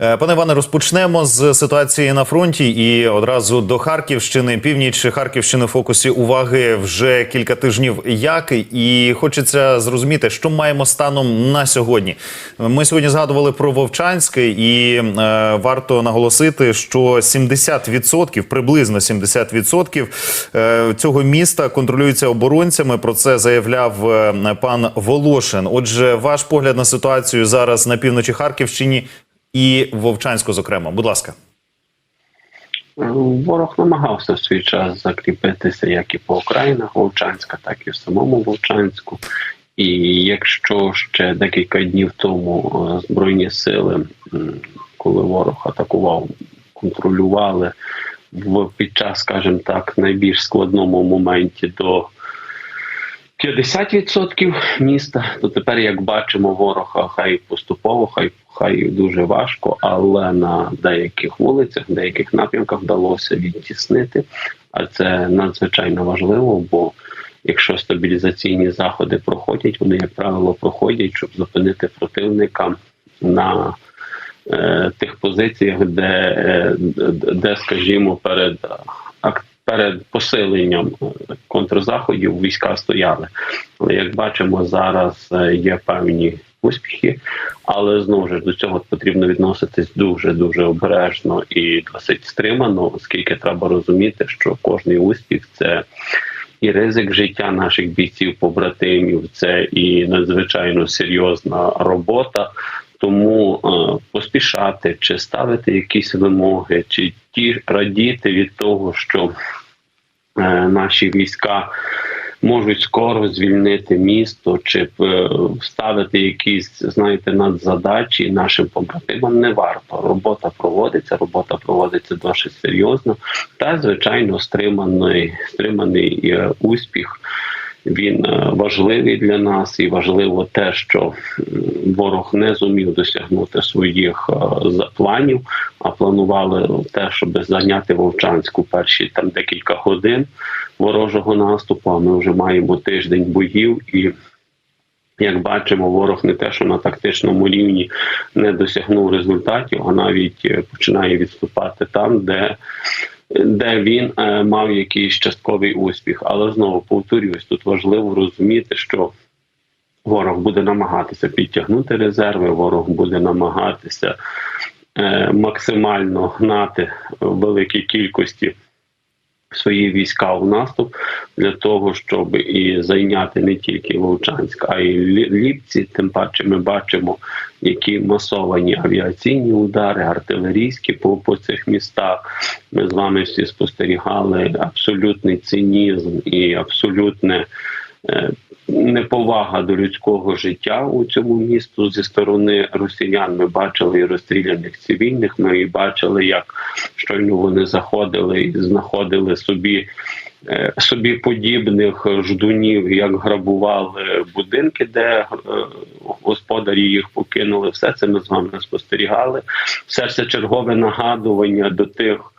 Е, Пане Іване, розпочнемо з ситуації на фронті і одразу до Харківщини. Північ Харківщини в фокусі уваги вже кілька тижнів. Як і хочеться зрозуміти, що маємо станом на сьогодні. Ми сьогодні згадували про Вовчанське, і е, варто наголосити, що 70%, приблизно 70% е, цього міста контролюється оборонцями. Про це заявляв е, пан Волошин. Отже, ваш погляд на ситуацію зараз на півночі Харківщині і Вовчанську, зокрема. Будь ласка. Ворог намагався в свій час закріпитися як і по окраїнах Вовчанська, так і в самому Вовчанську. І якщо ще декілька днів тому е, збройні сили, коли ворог атакував, контролювали в під час, скажімо так, найбільш складному моменті до 50% міста, то тепер, як бачимо, ворога хай поступово, хай хай дуже важко, але на деяких вулицях, деяких напрямках вдалося відтіснити. А це надзвичайно важливо, бо якщо стабілізаційні заходи проходять, вони, як правило, проходять, щоб зупинити противника на е, тих позиціях, де, е, де, скажімо, перед перед посиленням контрзаходів війська стояли. Але як бачимо, зараз е, є певні успіхи, але знову ж до цього потрібно відноситись дуже дуже обережно і досить стримано, оскільки треба розуміти, що кожний успіх це. І ризик життя наших бійців, побратимів, це і надзвичайно серйозна робота. Тому е, поспішати чи ставити якісь вимоги, чи ті радіти від того, що е, наші війська можуть скоро звільнити місто, чи вставити ставити якісь, знаєте, надзадачі нашим побратимам не варто. Робота проводиться, робота проводиться досить серйозно, та звичайно, стриманий, стриманий е, успіх. Він е, важливий для нас, і важливо те, що ворог не зумів досягнути своїх е, планів, а планували те, щоб зайняти Вовчанську перші там декілька годин ворожого наступу. А ми вже маємо тиждень боїв і. Як бачимо, ворог не те, що на тактичному рівні не досягнув результатів, а навіть е, починає відступати там, де де він е, мав якийсь частковий успіх. Але знову повторюсь, тут важливо розуміти, що ворог буде намагатися підтягнути резерви, ворог буде намагатися е, максимально гнати в великій кількості свої війська в наступ для того, щоб і зайняти не тільки Волчанськ, а й Ліпці. Тим паче ми бачимо, які масовані авіаційні удари, артилерійські по, по цих містах. Ми з вами всі спостерігали абсолютний цинізм і абсолютне. Неповага до людського життя у цьому місту зі сторони росіян. Ми бачили і розстріляних цивільних. Ми і бачили, як щойно вони заходили і знаходили собі е, собі подібних ждунів, як грабували будинки, де е, господарі їх покинули. Все це ми з вами спостерігали. Все це чергове нагадування до тих.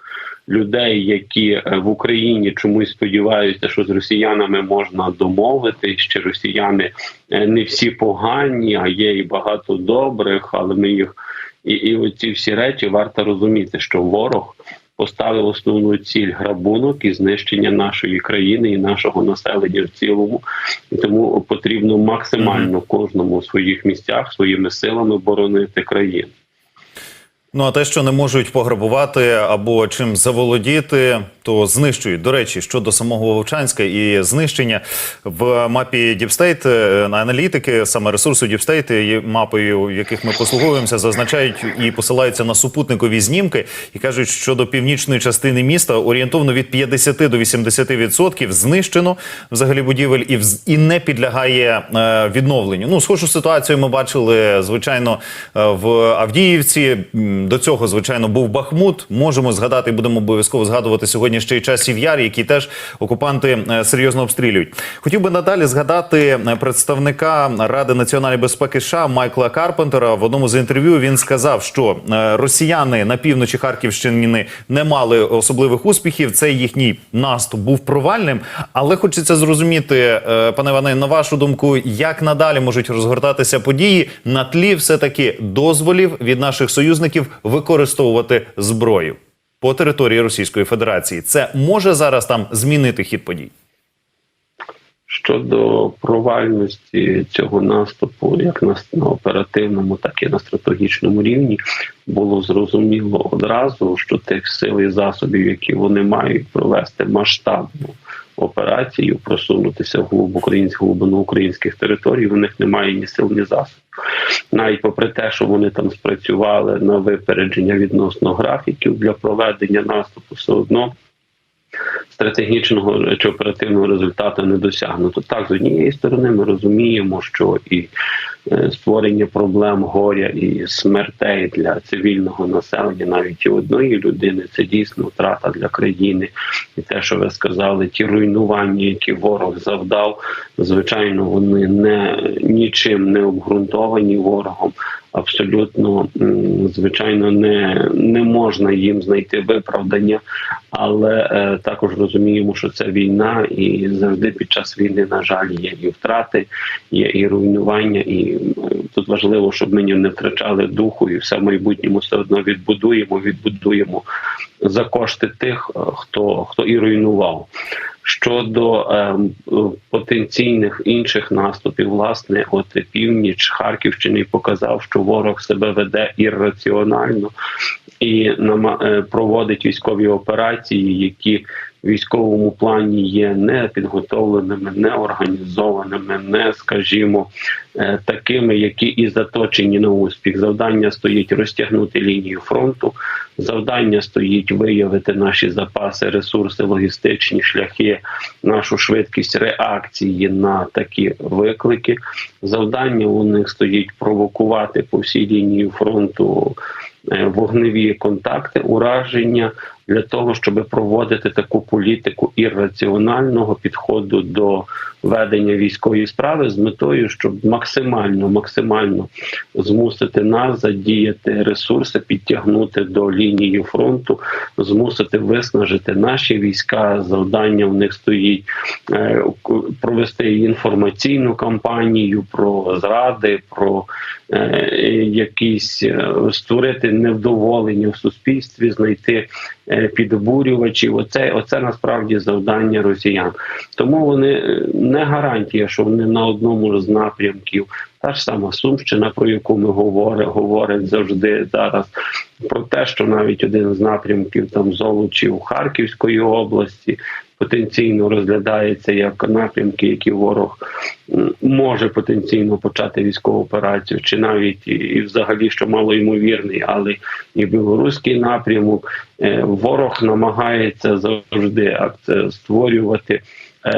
Людей, які е, в Україні чомусь сподіваються, що з росіянами можна домовитись, що росіяни е, не всі погані, а є і багато добрих, але ми їх і, і оці всі речі варто розуміти, що ворог поставив основну ціль грабунок і знищення нашої країни і нашого населення в цілому. І тому потрібно максимально кожному в своїх місцях своїми силами боронити країну. Ну а те, що не можуть пограбувати або чим заволодіти, то знищують. До речі, щодо самого Вовчанська і знищення в мапі Діпстейт аналітики, саме ресурсу Діпстейт, мапою яких ми послуговуємося, зазначають і посилаються на супутникові знімки і кажуть, що до північної частини міста орієнтовно від 50 до 80% знищено взагалі будівель і вз- і не підлягає е, відновленню. Ну, схожу ситуацію ми бачили звичайно е, в Авдіївці. До цього, звичайно, був Бахмут. Можемо згадати, будемо обов'язково згадувати сьогодні ще й часів яр, які теж окупанти е, серйозно обстрілюють. Хотів би надалі згадати е, представника Ради національної безпеки США Майкла Карпентера. В одному з інтерв'ю він сказав, що е, росіяни на півночі Харківщини не мали особливих успіхів. Цей їхній наступ був провальним. Але хочеться зрозуміти, пане Іване, на вашу думку, як надалі можуть розгортатися події на тлі все таки дозволів від наших союзників використовувати зброю по території Російської Федерації. Це може зараз там змінити хід подій. Щодо провальності цього наступу, як на, оперативному, так і на стратегічному рівні, було зрозуміло одразу, що тих сил і засобів, які вони мають провести масштабну операцію, просунутися в українську глибину українських територій, у них немає ні сил, ні засобів. Навіть попри те, що вони там спрацювали на випередження відносно графіків для проведення наступу, все одно стратегічного чи оперативного результату не досягнуто. Так, з однієї сторони, ми розуміємо, що і е, створення проблем горя і смертей для цивільного населення, навіть і одної людини, це дійсно втрата для країни. І те, що ви сказали, ті руйнування, які ворог завдав, звичайно, вони не нічим не обґрунтовані ворогом. Абсолютно звичайно не, не можна їм знайти виправдання, але е, також розуміємо, що це війна, і завжди під час війни, на жаль, є і втрати, є і руйнування. І тут важливо, щоб ми не втрачали духу, і все в майбутньому все одно відбудуємо, відбудуємо за кошти тих, е, хто хто і руйнував. Щодо е, потенційних інших наступів, власне, от північ Харківщини показав, що ворог себе веде ірраціонально і е, проводить військові операції, які військовому плані є не підготовленими, не організованими, не скажімо, е, такими, які і заточені на успіх. Завдання стоїть розтягнути лінію фронту. Завдання стоїть виявити наші запаси, ресурси, логістичні шляхи, нашу швидкість реакції на такі виклики. Завдання у них стоїть провокувати по всій лінії фронту е, вогневі контакти, ураження для того, щоб проводити таку політику ірраціонального підходу до ведення військової справи з метою, щоб максимально максимально змусити нас задіяти ресурси, підтягнути до лінії фронту, змусити виснажити наші війська. Завдання в них стоїть е, провести інформаційну кампанію про зради, про е, якісь е, створити невдоволення в суспільстві, знайти підбурювачів. Оце, оце насправді завдання росіян. Тому вони е, не гарантія, що вони на одному з напрямків. Та ж сама Сумщина, про яку ми говоримо, говорять завжди зараз, про те, що навіть один з напрямків там Золочів Харківської області потенційно розглядається як напрямки, які ворог може потенційно почати військову операцію, чи навіть і, взагалі, що мало ймовірний, але і білоруський напрямок. Е, Ворог намагається завжди створювати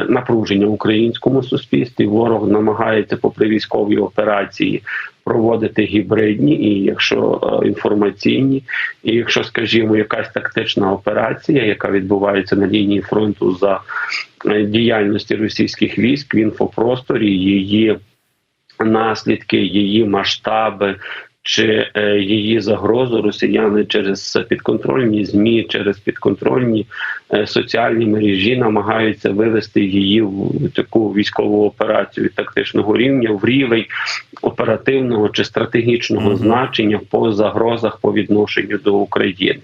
напруження в українському суспільстві. Ворог намагається, попри військові операції, проводити гібридні і якщо е, інформаційні, і якщо, скажімо, якась тактична операція, яка відбувається на лінії фронту за е, діяльності російських військ в інфопросторі, її наслідки, її масштаби. Чи е, її загрозу росіяни через підконтрольні змі, через підконтрольні е, соціальні мережі намагаються вивести її в таку військову операцію тактичного рівня в рівень оперативного чи стратегічного Мгм. значення по загрозах по відношенню до України.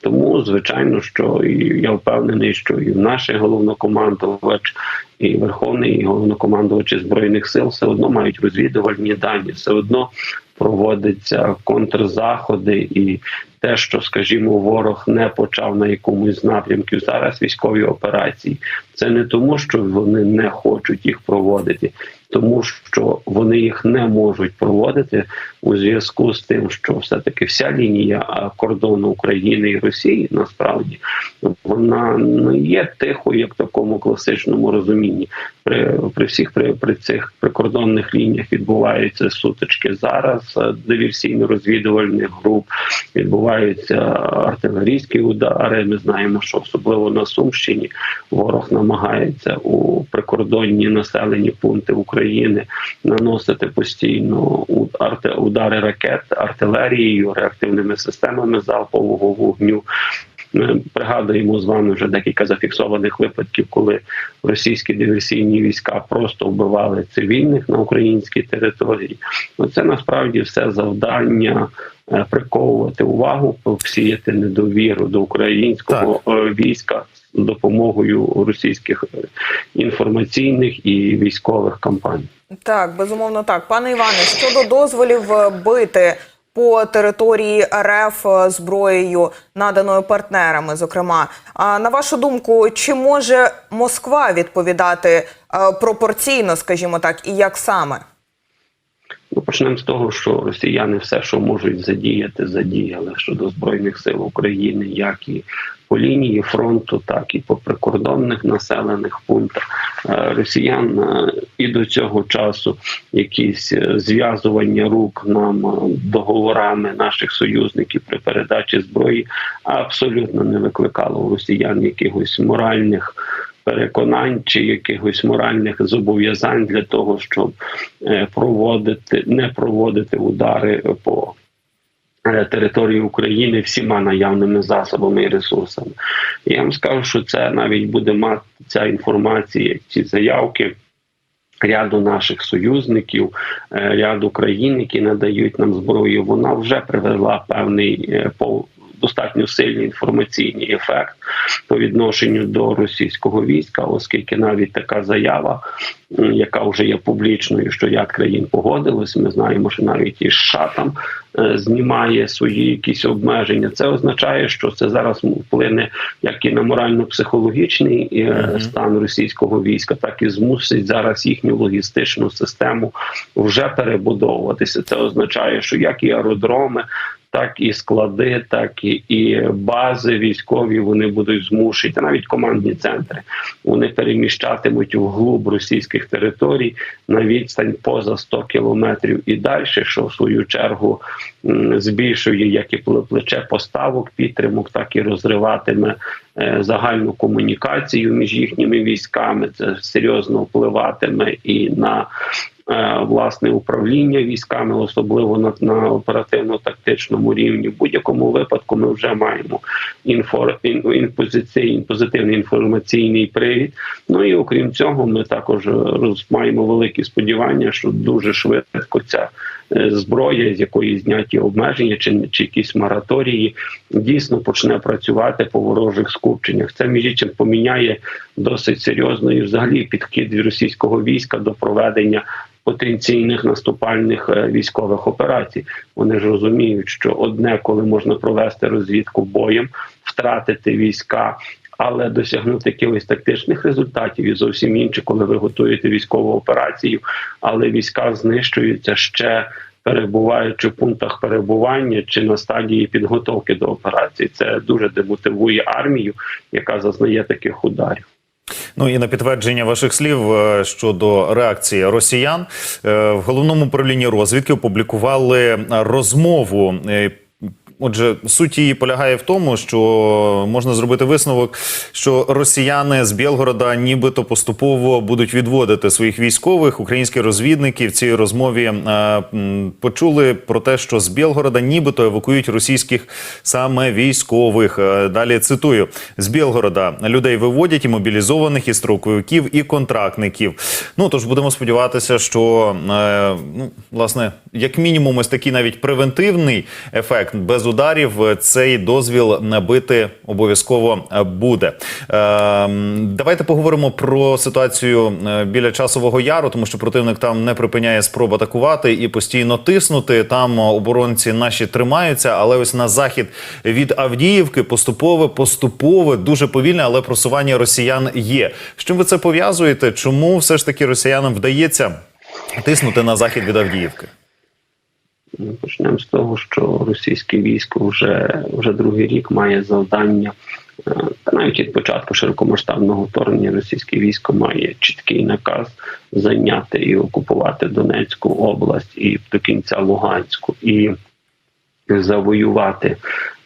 Тому звичайно, що і я впевнений, що і наш головнокомандувач, і верховний головнокомандувач збройних сил все одно мають розвідувальні дані, все одно проводяться контрзаходи і те, що, скажімо, ворог не почав на якомусь з напрямків зараз військові операції. Це не тому, що вони не хочуть їх проводити, тому що вони їх не можуть проводити у зв'язку з тим, що все таки вся лінія кордону України і Росії насправді вона не є тихою, як в такому класичному розумінні. При при всіх при, при цих прикордонних лініях відбуваються сутички зараз е, диверсійно-розвідувальних груп, відбуваються артилерійські удари. Ми знаємо, що особливо на Сумщині ворог намагається у прикордонні населені пункти України наносити постійно удари ракет артилерією, реактивними системами залпового вогню. Ми пригадуємо з вами вже декілька зафіксованих випадків, коли російські диверсійні війська просто вбивали цивільних на українській території. Це насправді все завдання приковувати увагу, посіяти недовіру до українського е, війська з допомогою російських е, інформаційних і військових кампаній. Так, безумовно так. Пане Іване, щодо дозволів е, бити по території РФ е, зброєю, наданою партнерами, зокрема, а на вашу думку, чи може Москва відповідати е, пропорційно, скажімо так, і як саме? Ну, почнемо з того, що росіяни все, що можуть задіяти, задіяли щодо збройних сил України, як і по лінії фронту, так і по прикордонних населених пунктах. Е, Росіян е, і до цього часу якісь е, зв'язування рук нам договорами наших союзників при передачі зброї абсолютно не викликало у росіян якихось моральних переконань чи якихось моральних зобов'язань для того, щоб е, проводити не проводити удари по е, території України всіма наявними засобами і ресурсами. Я вам скажу, що це навіть буде мати ця інформація, ці заявки. Ряду наших союзників, е, ряду країн, які надають нам зброю, вона вже привела певний достатньо сильний інформаційний ефект по відношенню до російського війська, оскільки навіть така заява, яка вже є публічною, що ряд країн погодилось. Ми знаємо, що навіть і США там е, знімає свої якісь обмеження. Це означає, що це зараз вплине як і на морально-психологічний е, стан російського війська, так і змусить зараз їхню логістичну систему вже перебудовуватися. Це означає, що як і аеродроми. Так і склади, так і, і бази військові вони будуть змушені, та навіть командні центри. Вони переміщатимуть вглуб російських територій на відстань поза 100 кілометрів і далі, що в свою чергу збільшує як і пле- плече поставок підтримок, так і розриватиме е, загальну комунікацію між їхніми військами. Це серйозно впливатиме і на власне управління військами, особливо на, на оперативно-тактичному рівні. В будь-якому випадку ми вже маємо інфор, позитивний інформаційний привід. Ну і окрім цього, ми також е, роз, маємо великі сподівання, що дуже швидко ця е, зброя, з якої зняті обмеження чи, чи якісь мораторії, дійсно почне працювати по ворожих скупченнях. Це між іншим поміняє досить серйозно і взагалі підхід російського війська до проведення потенційних наступальних е, військових операцій. Вони ж розуміють, що одне, коли можна провести розвідку боєм, втратити війська. Але досягнути якихось тактичних результатів і зовсім інше, коли ви готуєте військову операцію, але війська знищуються ще перебуваючи в пунктах перебування чи на стадії підготовки до операції. Це дуже демотивує армію, яка зазнає таких ударів. Ну і на підтвердження ваших слів е, щодо реакції росіян е, в головному управлінні розвідки опублікували розмову. Отже, суть її полягає в тому, що можна зробити висновок, що росіяни з Білгорода нібито поступово будуть відводити своїх військових. Українські розвідники в цій розмові е, почули про те, що з Білгорода нібито евакуюють російських саме військових. Е, Далі цитую: з Білгорода людей виводять і мобілізованих, і строковиків, і контрактників. Ну тож будемо сподіватися, що е, ну власне, як мінімум, ось такий навіть превентивний ефект без ударів, е, цей дозвіл набити обов'язково е, буде. Ем, Давайте поговоримо про ситуацію е, біля часового яру, тому що противник там не припиняє спроб атакувати і постійно тиснути. Там оборонці наші тримаються, але ось на захід від Авдіївки поступове, поступове, дуже повільне, але просування росіян є. З чим ви це пов'язуєте? Чому все ж таки росіянам вдається тиснути на захід від Авдіївки? Ну, Почнемо з того, що російське військо вже вже другий рік має завдання. е, Та навіть від початку широкомасштабного вторгнення російське військо має чіткий наказ зайняти і окупувати Донецьку область і до кінця Луганську і завоювати е,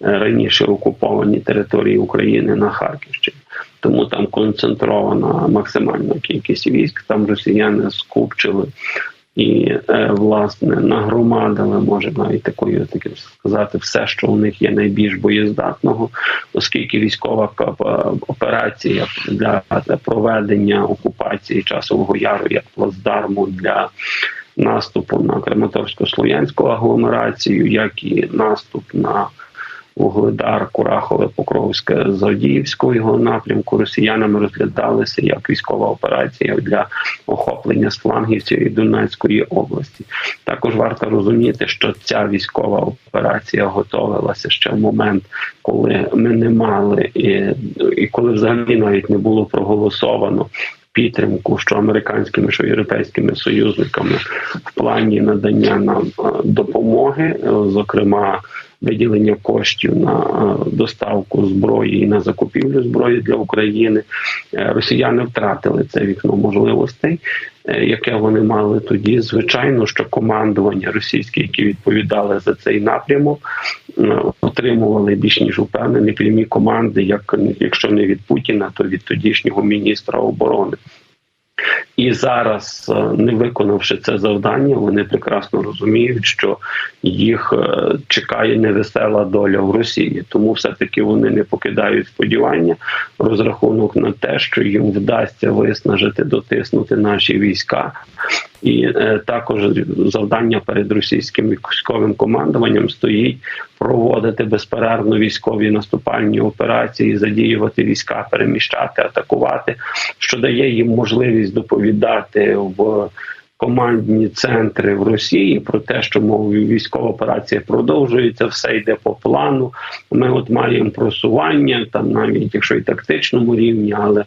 раніше окуповані території України на Харківщині. Тому там концентрована максимальна кількість військ. Там росіяни скупчили і е, власне нагромадили, може навіть такою таким сказати, все, що у них є найбільш боєздатного, оскільки військова кап- операція для проведення окупації часового яру як плацдарму для наступу на Краматорсько-Слов'янську агломерацію, як і наступ на Вугледар, Курахове, Покровське з Авдіївського його напрямку росіянами розглядалися як військова операція для охоплення флангів цієї Донецької області. Також варто розуміти, що ця військова операція готувалася ще в момент, коли ми не мали і, і коли взагалі навіть не було проголосовано. Підтримку, що американськими, що європейськими союзниками в плані надання нам е, допомоги, е, зокрема виділення коштів на е, доставку зброї і на закупівлю зброї для України. Е, Росіяни втратили це вікно можливостей, е, яке вони мали тоді. Звичайно, що командування російське, які відповідали за цей напрямок, отримували більш ніж упевнені прямі команди, як якщо не від Путіна, то від тодішнього міністра оборони. І зараз, е, не виконавши це завдання, вони прекрасно розуміють, що їх е, чекає невесела доля в Росії. Тому все таки вони не покидають сподівання, розрахунок на те, що їм вдасться виснажити, дотиснути наші війська. І е, також завдання перед російським військовим командуванням стоїть проводити безперервно військові наступальні операції, задіювати війська, переміщати, атакувати, що дає їм можливість доповідати в командні центри в Росії про те, що мов військова операція продовжується, все йде по плану. Ми от маємо просування там, навіть якщо і тактичному рівні, але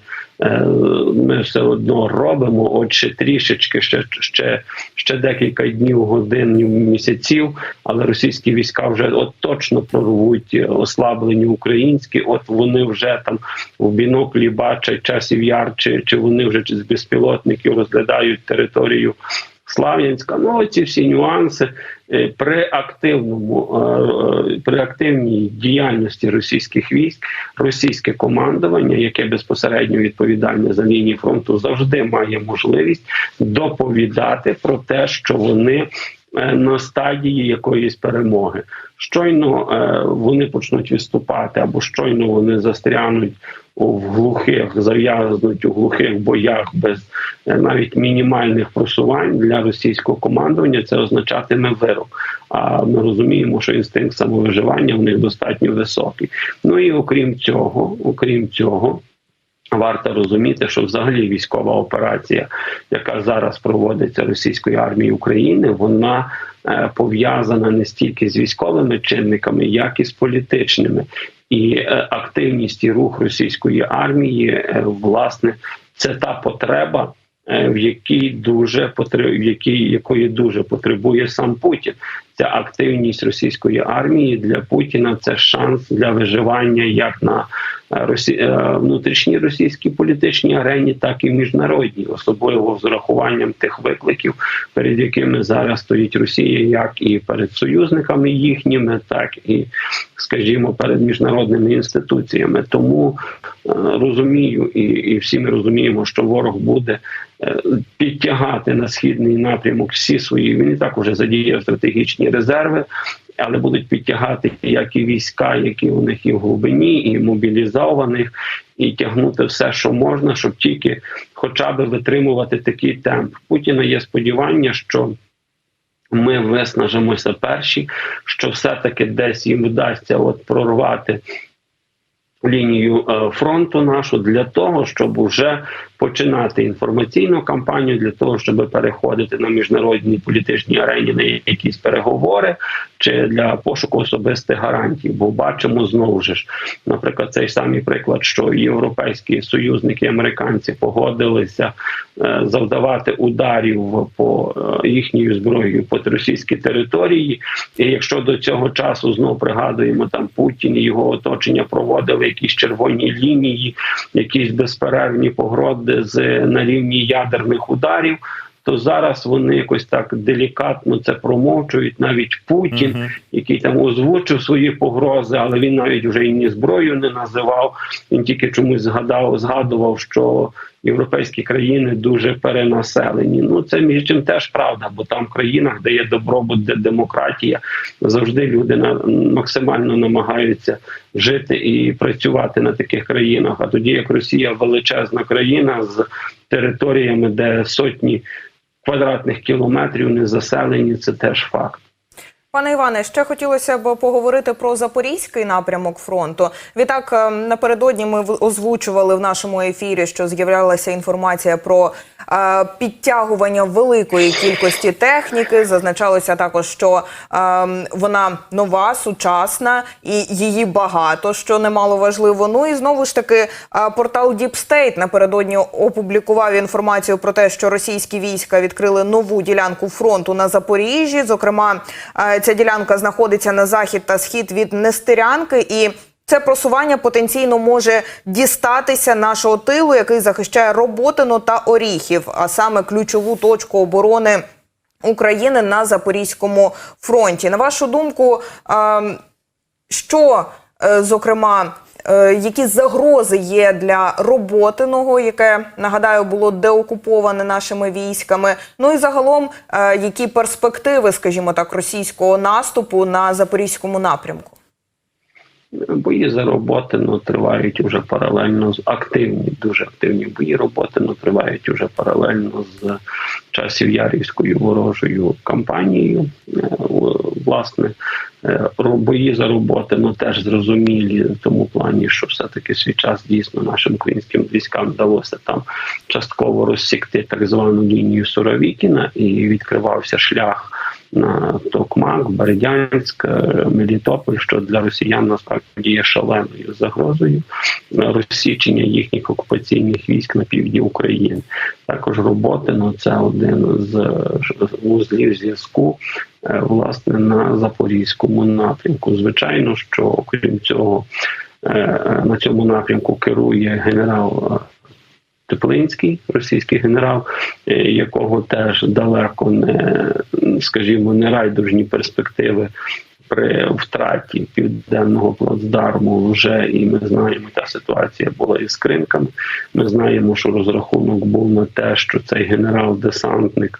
ми все одно робимо. От ще трішечки, ще ще, ще декілька днів, годин, місяців. Але російські війська вже от точно прорвуть ослаблені українські. От вони вже там в біноклі бачать часів яр, чи, чи вони вже з безпілотників розглядають територію. Слав'янська, ну ці всі нюанси е, при активному е, е, при активній діяльності російських військ, російське командування, яке безпосередньо відповідальне за лінії фронту, завжди має можливість доповідати про те, що вони на стадії якоїсь перемоги. Щойно вони почнуть відступати, або щойно вони застрянуть в глухих, зав'язнуть у глухих боях без навіть мінімальних просувань для російського командування, це означатиме вирок. А ми розуміємо, що інстинкт самовиживання в них достатньо високий. Ну і окрім цього, окрім цього. Варто розуміти, що взагалі військова операція, яка зараз проводиться російською армією України, вона е, пов'язана не стільки з військовими чинниками, як і з політичними. І е, активність і рух російської армії, е, власне, це та потреба. В якій дуже в якій якої дуже потребує сам Путін. Ця активність російської армії для Путіна це шанс для виживання як на росі... внутрішній російській політичній арені, так і міжнародній, особливо з урахуванням тих викликів, перед якими зараз стоїть Росія, як і перед союзниками їхніми, так і, скажімо, перед міжнародними інституціями. Тому розумію, і, і всі ми розуміємо, що ворог буде. Підтягати на східний напрямок всі свої він і так уже задіяв стратегічні резерви, але будуть підтягати як і війська, які у них і в глибині, і мобілізованих, і тягнути все, що можна, щоб тільки хоча б витримувати такий темп. Путіна є сподівання, що ми виснажимося перші, що все-таки десь їм вдасться от прорвати лінію е, фронту нашу для того, щоб уже починати інформаційну кампанію, для того, щоб переходити на міжнародній політичній арені на якісь переговори чи для пошуку особистих гарантій. Бо бачимо знову ж, наприклад, цей самий приклад, що європейські союзники американці погодилися е, завдавати ударів по е, їхньою зброєю по російській території. І якщо до цього часу знову пригадуємо там Путін і його оточення проводили якісь червоні лінії, якісь безперервні погрози з на рівні ядерних ударів. То зараз вони якось так делікатно це промовчують. Навіть Путін, Мгм. який там озвучив свої погрози, але він навіть вже і ні зброю не називав. Він тільки чомусь згадав, згадував, що європейські країни дуже перенаселені. Ну це між чим теж правда, бо там в країнах, де є добробут, де демократія, завжди люди на максимально намагаються жити і працювати на таких країнах. А тоді як Росія величезна країна з територіями, де сотні квадратних кілометрів не заселені, це теж факт. Пане Іване, ще хотілося б поговорити про запорізький напрямок фронту. Відтак е, напередодні ми озвучували в нашому ефірі, що з'являлася інформація про е, підтягування великої кількості техніки. Зазначалося також, що е, вона нова, сучасна і її багато, що немало важливо. Ну і знову ж таки, е, портал Deep State напередодні опублікував інформацію про те, що російські війська відкрили нову ділянку фронту на Запоріжжі. Зокрема, е, ця ділянка знаходиться на захід та схід від Нестерянки і. Це просування потенційно може дістатися нашого тилу, який захищає роботину та Оріхів, а саме ключову точку оборони України на Запорізькому фронті. На вашу думку, ем, що, е, зокрема, які загрози є для роботиного, яке нагадаю було деокуповане нашими військами? Ну і загалом, е, які перспективи, скажімо так, російського наступу на запорізькому напрямку? Бої за Роботино тривають уже паралельно з активні, дуже активні бої Роботино тривають уже паралельно з часів Ярівською ворожою кампанією. Е, Власне, е, бої за Роботино теж зрозумілі в тому плані, що все-таки свій час дійсно нашим українським військам вдалося там частково розсікти так звану лінію Суровікіна і відкривався шлях на Токмак, Бердянськ, е, Мелітополь, що для росіян насправді є шаленою загрозою розсічення їхніх окупаційних військ на півдні України. Також роботи ну це один з вузлів зв'язку е, власне на запорізькому напрямку. Звичайно, що окрім цього е, на цьому напрямку керує генерал. Теплинський, російський генерал, е, якого теж далеко не, скажімо, не райдужні перспективи при втраті південного плацдарму вже і ми знаємо, та ситуація була із кринками. Ми знаємо, що розрахунок був на те, що цей генерал-десантник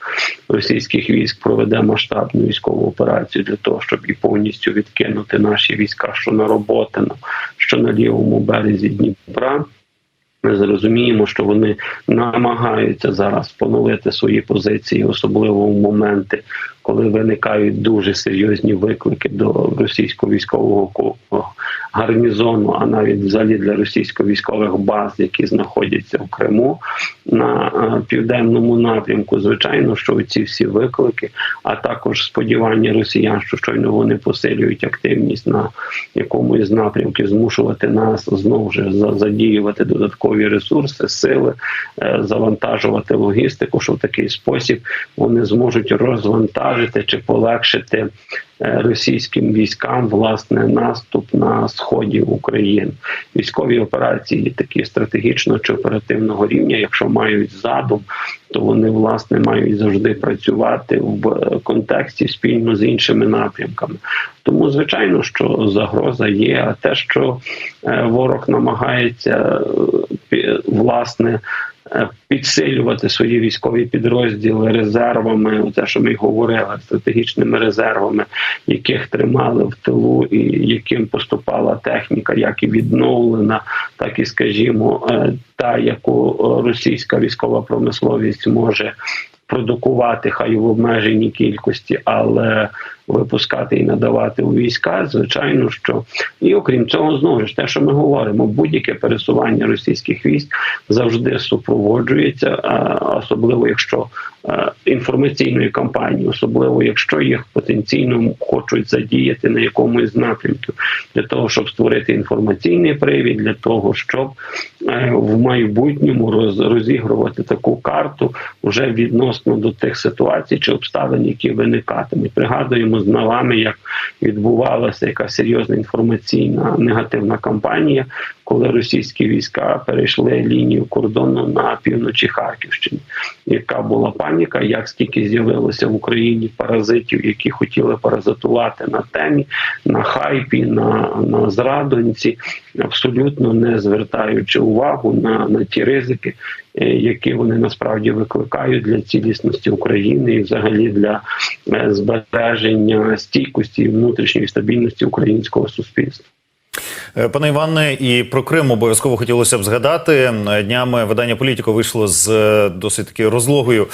російських військ проведе масштабну військову операцію для того, щоб і повністю відкинути наші війська, що на Роботино, що на лівому березі Дніпра. Ми зрозуміємо, що вони намагаються зараз поновити свої позиції, особливо в моменти, коли виникають дуже серйозні виклики до російського військового гарнізону, а навіть взагалі для російсько-військових баз, які знаходяться в Криму на південному напрямку. Звичайно, що ці всі виклики, а також сподівання росіян, що щойно вони посилюють активність на якомусь з напрямків, змушувати нас знову ж за- задіювати додаткові ресурси, сили, е, завантажувати логістику, що в такий спосіб вони зможуть розвантажити чи полегшити е, російським військам власне наступ на сході України. Військові операції такі стратегічного чи оперативного рівня, якщо мають задум, то вони власне мають завжди працювати в е, контексті спільно з іншими напрямками. Тому звичайно, що загроза є. А те, що е, ворог намагається власне. Е, Підсилювати свої військові підрозділи резервами, те, що ми говорили, стратегічними резервами, яких тримали в тилу, і яким поступала техніка, як і відновлена, так і скажімо, е, та яку е, російська військова промисловість може продукувати хай в обмеженій кількості, але випускати і надавати у війська, звичайно, що. І окрім цього, знову ж те, що ми говоримо, будь-яке пересування російських військ завжди супроводжується, особливо якщо інформаційної кампанії, особливо якщо їх потенційно хочуть задіяти на якомусь з напрямків, для того, щоб створити інформаційний привід, для того, щоб е, в майбутньому роз, розігрувати таку карту вже відносно до тих ситуацій чи обставин, які виникатимуть. Пригадуємо з вами, як відбувалася яка серйозна інформаційна негативна кампанія, коли російські війська перейшли лінію кордону на півночі Харківщини. Яка була паніка? Як скільки з'явилося в Україні паразитів, які хотіли паразитувати на темі, на хайпі, на, на зрадоньці, абсолютно не звертаючи увагу на, на ті ризики, е, які вони насправді викликають для цілісності України і взагалі для е, збереження стійкості і внутрішньої стабільності українського суспільства. Е, Пане Іване, і про Крим обов'язково хотілося б згадати. Е, Днями видання Політіко вийшло з е, досить таки розлогою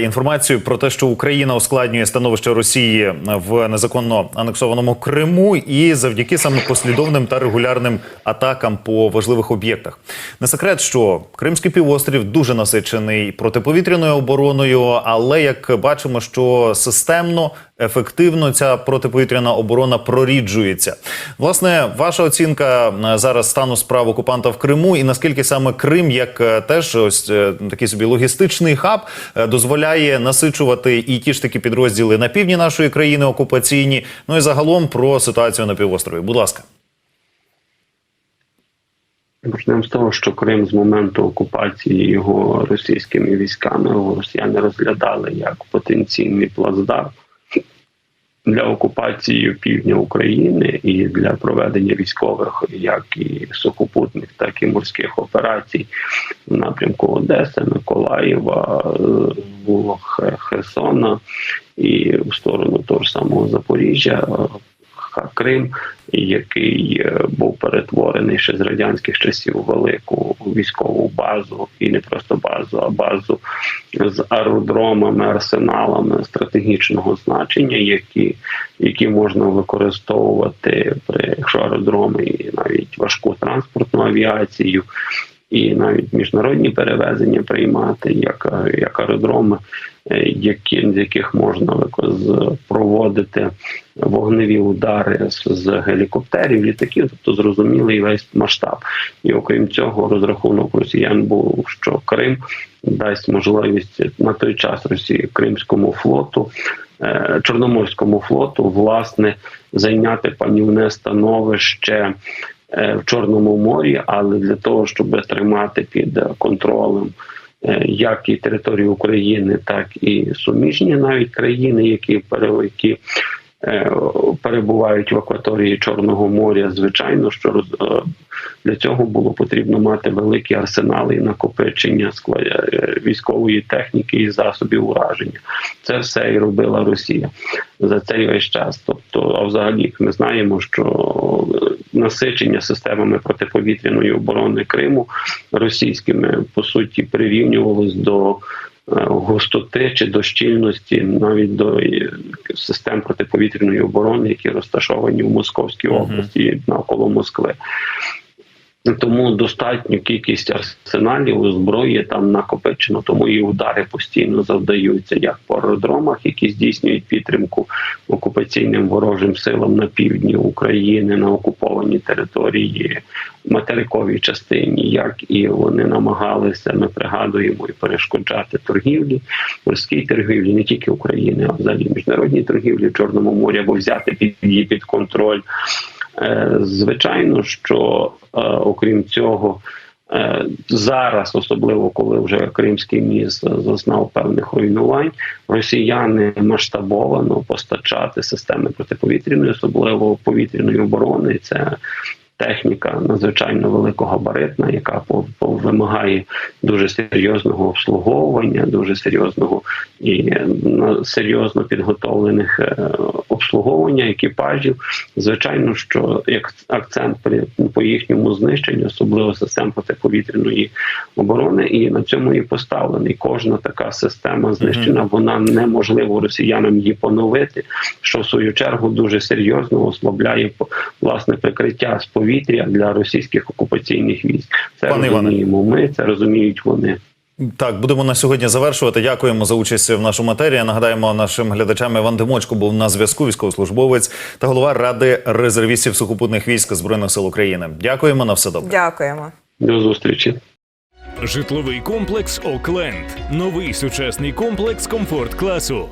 інформацією про те, що Україна ускладнює становище Росії в незаконно анексованому Криму, і завдяки саме послідовним та регулярним атакам по важливих об'єктах. Не секрет, що Кримський півострів дуже насичений протиповітряною обороною, але як бачимо, що системно ефективно ця протиповітряна оборона проріджується. Власне, ваша оцінка е, зараз стану справ окупанта в Криму, і наскільки саме Крим, як е, теж ось е, такий собі логістичний хаб, дозволяє насичувати і ті ж такі підрозділи на півдні нашої країни окупаційні. Ну і загалом про ситуацію на півострові. Будь ласка. Почнемо з того, що Крим з моменту окупації його російськими військами росіяни розглядали як потенційний плацдарм для окупації півдня України і для проведення військових, як і сухопутних, так і морських операцій в напрямку Одеси, Миколаєва, е, Херсона і в сторону того ж самого Запоріжжя. Е, Крим, який е, був перетворений ще з радянських часів у велику військову базу, і не просто базу, а базу з аеродромами, арсеналами стратегічного значення, які, які можна використовувати при якщо аеродроми і навіть важку транспортну авіацію. І навіть міжнародні перевезення приймати як, як аеродроми, які, з яких можна проводити вогневі удари з, гелікоптерів, літаків, тобто зрозумілий весь масштаб. І окрім цього, розрахунок росіян був, що Крим дасть можливість на той час Росії Кримському флоту. е, Чорноморському флоту власне зайняти панівне становище е, в Чорному морі, але для того, щоб тримати під е, контролем е, як і території України, так і суміжні навіть країни, які пере- які е, перебувають в акваторії Чорного моря, звичайно, що е, для цього було потрібно мати великі арсенали і накопичення е, військової техніки і засобів ураження. Це все і робила Росія за цей весь час. Тобто, а взагалі ми знаємо, що е, насичення системами протиповітряної оборони Криму російськими по суті прирівнювалось до е, густоти чи до щільності навіть до е, систем протиповітряної оборони, які розташовані в Московській області навколо Москви. Тому достатню кількість арсеналів зброї там накопичено, тому і удари постійно завдаються як по аеродромах, які здійснюють підтримку окупаційним ворожим силам на півдні України на окупованій території материковій частині, як і вони намагалися, ми пригадуємо і перешкоджати торгівлі, морській торгівлі, не тільки України, а взагалі міжнародній торгівлі в Чорному морі, або взяти під її під контроль. Е, Звичайно, що е, окрім цього, е, зараз, особливо коли вже Кримський міст зазнав певних руйнувань, росіяни масштабовано постачати системи протиповітряної, особливо повітряної оборони. Це техніка надзвичайно великогабаритна, яка вимагає дуже серйозного обслуговування, дуже серйозного і на серйозно підготовлених е, обслуговування екіпажів. Звичайно, що як акцент при по їхньому знищенню, особливо систем протиповітряної оборони, і на цьому і поставлений. Кожна така система знищена, вона неможливо росіянам її поновити, що в свою чергу дуже серйозно ослабляє власне прикриття з повітря для російських окупаційних військ. Це Пане Іване. Ми це розуміють вони. Так, будемо на сьогодні завершувати. Дякуємо за участь в нашому матерію. Нагадаємо нашим глядачам Іван Димочко був на зв'язку, військовослужбовець та голова ради резервістів сухопутних військ збройних сил України. Дякуємо на все добре. Дякуємо. До зустрічі. Житловий комплекс Окленд. Новий сучасний комплекс комфорт класу.